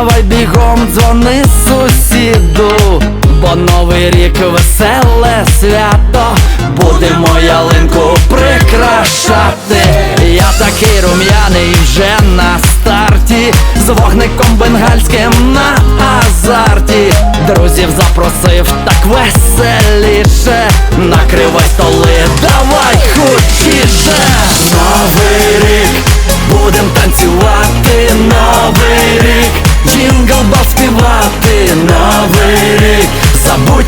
Давай бігом дзвони сусіду, бо новий рік веселе свято, будемо ялинку прикрашати. Я такий рум'яний вже на старті, з вогником бенгальським на азарті. Друзів запросив так веселіше. Накривай столи, давай хучіше. Новий рік, будем танцювати,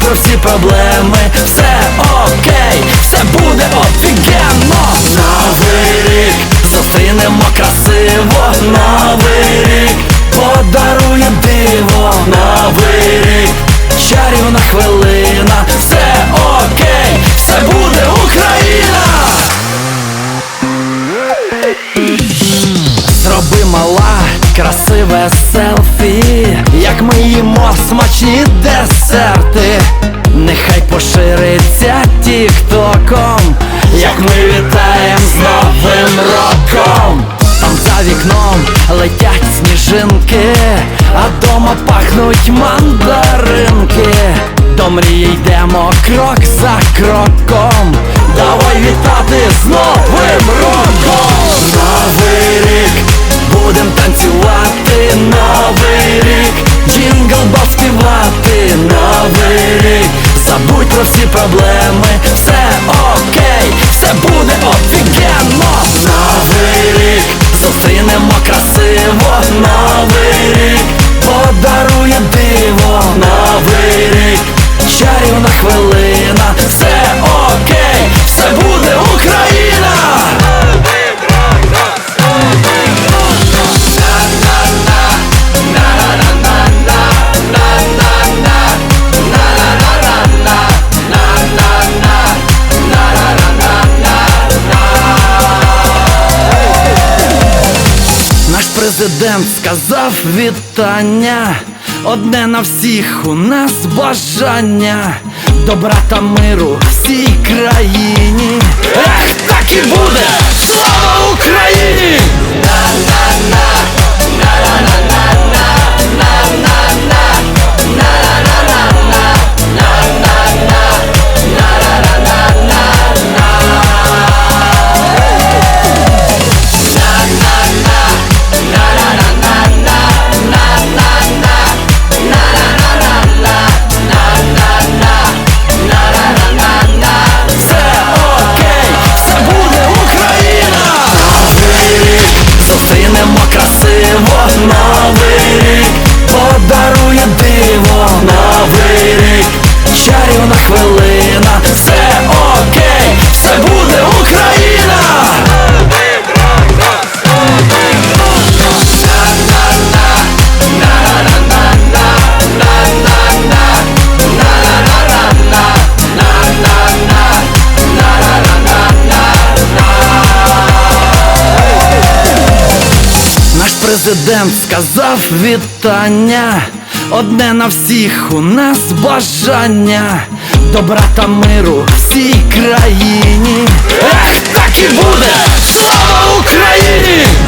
про всі проблеми, все окей, все буде офігенно. Новий рік, зустрінемо красиво, новий рік, подарує диво, новий рік, чарівна хвилина, все окей, все буде Україна. Зроби мала красиве селфі, ми їмо смачні десерти. Нехай пошириться тіктоком, як ми вітаєм президент сказав вітання, одне на всіх у нас бажання, добра та миру всій країні. Ех, так і буде! Слава Україні! Президент сказав вітання, одне на всіх у нас бажання, добра та миру всій країні. Ех, так і буде! Слава Україні!